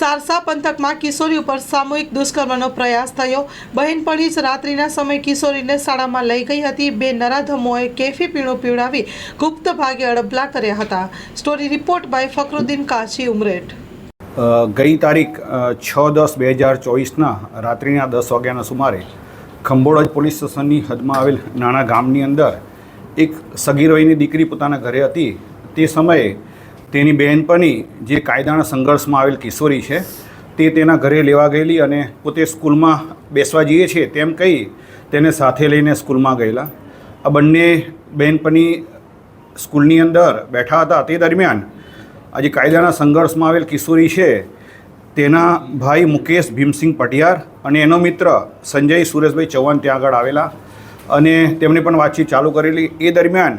સારસા પંથકમાં કિશોરી ઉપર સામૂહિક દુષ્કર્મનો પ્રયાસ થયો. બહેનપણી જ રાત્રિના સમયે કિશોરીને શાળામાં લઈ ગઈ હતી. બે નરાધમોએ કેફી પીણું પીવડાવી ગુપ્ત ભાગે અડબલા કર્યા હતા. Story report by Fakruddin Kashi, Umreth. ગઈ તારીખ છ દસ બે હજાર ચોવીસના રાત્રિના દસ વાગ્યાના સુમારે ખંભોળજ પોલીસ સ્ટેશનની હદમાં આવેલ નાના ગામની અંદર એક સગીર દીકરી પોતાના ઘરે હતી. તે સમયે તેની બહેનપણી જે કાયદાના સંઘર્ષમાં આવેલ કિશોરી છે, તે તેના ઘરે લેવા ગયેલી અને પોતે સ્કૂલમાં બેસવા જઈએ છીએ તેમ કહી તેને સાથે લઈને સ્કૂલમાં ગયેલા. આ બંને બહેનપણી સ્કૂલની અંદર બેઠા હતા. તે દરમિયાન આજે કાયદાના સંઘર્ષમાં આવેલ કિશોરી છે, તેના ભાઈ મુકેશ ભીમસિંહ પટિયાર અને એનો મિત્ર સંજય સુરેશભાઈ ચૌહાણ ત્યાં આગળ આવેલા અને તેમણે પણ વાતચીત ચાલુ કરેલી. એ દરમિયાન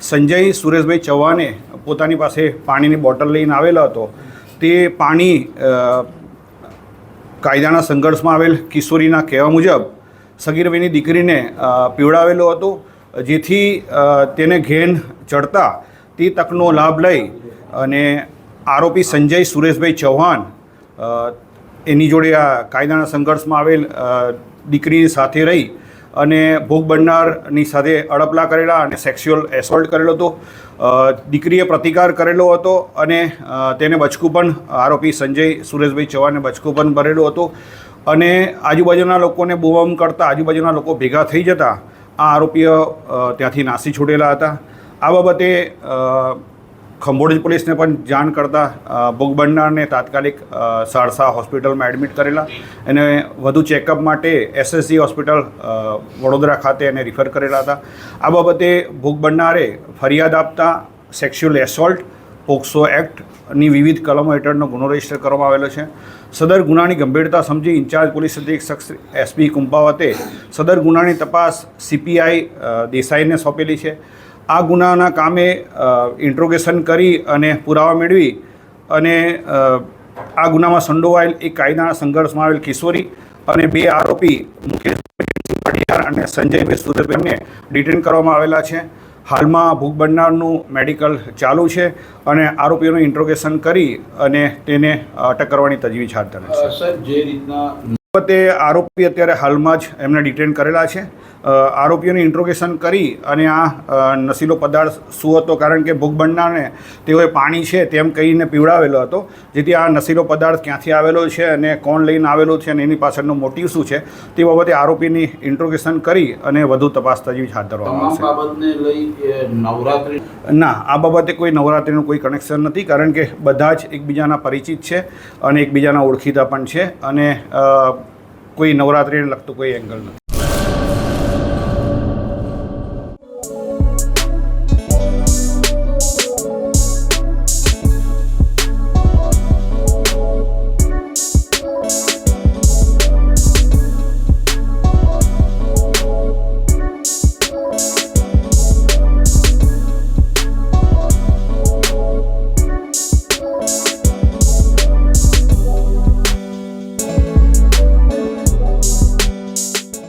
સંજય સુરેશભાઈ ચૌહાણે પોતાની પાસે પાણીની બોટલ લઈને આવેલો હતો. તે પાણી કાયદાના સંઘર્ષમાં આવેલ કિશોરીના કહેવા મુજબ સગીરભાઈની દીકરીને પીવડાવેલો હતો, જેથી તેને ઘેન ચડતા તે તકનો લાભ લઈ અને આરોપી સંજય સુરેશભાઈ ચૌહાણ એની જોડે આ કાયદાના સંઘર્ષમાં આવેલ દીકરીની સાથે રહી અને ભોગ બનનારની સાથે અડપલા કરેલા અને સેક્સ્યુઅલ એસોલ્ટ કરેલો હતો. દીકરીએ પ્રતિકાર કરેલો હતો અને તેને બચકું પણ આરોપી સંજય સુરેશભાઈ ચૌહાણને બચકું પણ ભરેલું હતું. અને આજુબાજુના લોકોને બૂમમ કરતા આજુબાજુના લોકો ભેગા થઈ જતા આ આરોપીઓ ત્યાંથી નાસી છૂટેલા હતા. આ બાબતે અ, પોલીસને પણ જાણ કરતા ભોગ તાત્કાલિક સારસા હોસ્પિટલમાં એડમિટ કરેલા એને વધુ ચેકઅપ માટે એસએસસી હોસ્પિટલ વડોદરા ખાતે એને રિફર કરેલા હતા. આ બાબતે ભોગ ફરિયાદ આપતા સેક્સ્યુઅલ એસોલ્ટ પોક્સો એક્ટની વિવિધ કલમો હેઠળનો ગુનો રજિસ્ટર કરવામાં આવેલો છે. સદર ગુનાની ગંભીરતા સમજી ઇન્ચાર્જ પોલીસ અધિક્ષક એસપી કુંભાવતે સદર ગુનાની તપાસ સીપીઆઈ દેસાઈને સોંપેલી છે. આ ગુનાના કામે ઇન્ટ્રોગેશન કરી અને પુરાવા મેળવી અને આ ગુનામાં સંડોવાયેલ એક કાયદાના સંઘર્ષમાં આવેલ કિશોરી અને બે આરોપી મુકેશ પટિયાર અને સંજયભાઈ સુરેશભાઈને ડિટેન કરવામાં આવેલા છે. હાલમાં ભૂખ બનનારનું મેડિકલ ચાલુ છે અને આરોપીઓનું ઇન્ટ્રોગેશન કરી અને તેને અટક કરવાની તજવીજ હાથ ધરે છે. સર જે રીતના બાબતે આરોપી અત્યારે હાલમાં જ એમને ડિટેન કરેલા છે. આરોપીઓની ઇન્ટ્રોગેશન કરી અને આ નશીલો પદાર્થ શું હતો? કારણ કે ભૂખબંડાને બનનારને તેઓએ પાણી છે તેમ કહીને પીવડાવેલો હતો. જેથી આ નશીલો પદાર્થ ક્યાંથી આવેલો છે અને કોણ લઈને આવેલો છે અને એની પાછળનો મોટિવ શું છે તે બાબતે આરોપીની ઇન્ટ્રોગેશન કરી અને વધુ તપાસ તજવીજ હાથ ધરવામાં આવશે. નવરાત્રિ? ના આ બાબતે કોઈ નવરાત્રિનું કોઈ કનેક્શન નથી કારણ કે બધા જ એકબીજાના પરિચિત છે અને એકબીજાના ઓળખીતા પણ છે અને કોઈ નવરાત્રિને લગતું કોઈ એંગલ નથી.